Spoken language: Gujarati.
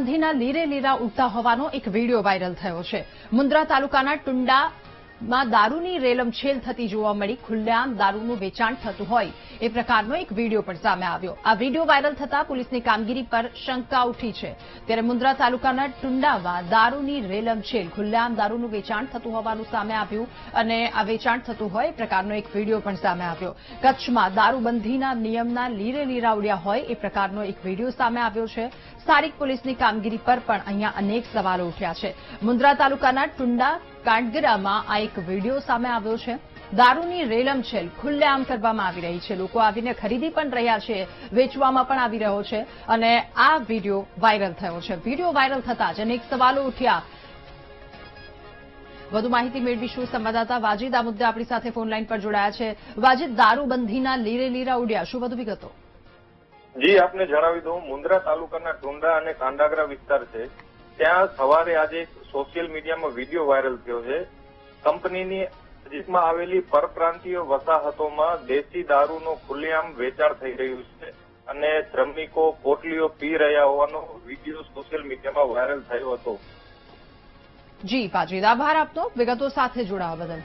દારૂબંધીના લીરે લીરા ઉડતા હોવાનો એક વીડિયો વાયરલ થયો છે. મુન્દ્રા તાલુકાના ટુંડામાં દારૂની રેલમછેલ થતી જોવા મળી. ખુલ્લેઆમ દારૂનું વેચાણ થતું હોય એ પ્રકારનો એક વીડિયો પણ સામે આવ્યો. આ વીડિયો વાયરલ થતા પોલીસની કામગીરી પર શંકા ઉઠી છે. ત્યારે મુન્દ્રા તાલુકાના ટુંડામાં દારૂની રેલમછેલ, ખુલ્લેઆમ દારૂનું વેચાણ થતું હોવાનું સામે આવ્યું અને આ વેચાણ થતું હોય એ પ્રકારનો એક વીડિયો પણ સામે આવ્યો. કચ્છમાં દારૂબંધીના નિયમના લીરે લીરાવડ્યા હોય એ પ્રકારનો એક વીડિયો સામે આવ્યો છે. સ્થાનિક પોલીસની કામગીરી પર પણ અહીંયા અનેક સવાલો ઉઠ્યા છે. મુન્દ્રા તાલુકાના ટુંડા કાંડગરામાં આ એક વીડિયો સામે આવ્યો છે. દારૂની રેલમછેલ ખુલ્લેઆમ કરવામાં આવી રહી છે. લોકો આવીને ખરીદી પણ રહ્યા છે, વેચવામાં પણ આવી રહ્યો છે અને આ વીડિયો વાયરલ થયો છે. વીડિયો વાયરલ થતા જ અનેક સવાલો ઉઠ્યા. વધુ માહિતી મેળવીશું સંવાદદાતા વાજીદ આ મુદ્દે આપણી સાથે ફોનલાઈન પર જોડાયા છે. વાજીદ, દારૂબંધીના લીરે લીરા ઉડ્યા. શું વધુ વિગતો? જી, આપને જણાવી દઉં. મુન્દ્રા તાલુકાના ટુંડા અને કાંડાગરા વિસ્તાર છે. ત્યાં સવારે આજે સોશિયલ મીડિયામાં વીડિયો વાયરલ થયો છે. કંપનીની નજીકમાં આવેલી પરપ્રાંતીય વસાહતોમાં દેશી દારૂનો ખુલ્લેઆમ વેચાણ થઈ રહ્યું છે અને શ્રમિકો પોટલીઓ પી રહ્યા હોવાનો વીડિયો સોશિયલ મીડિયામાં વાયરલ થયો હતો. જી પાજી આભાર આપનો. વિગતો સાથે જોડાવા બદલ.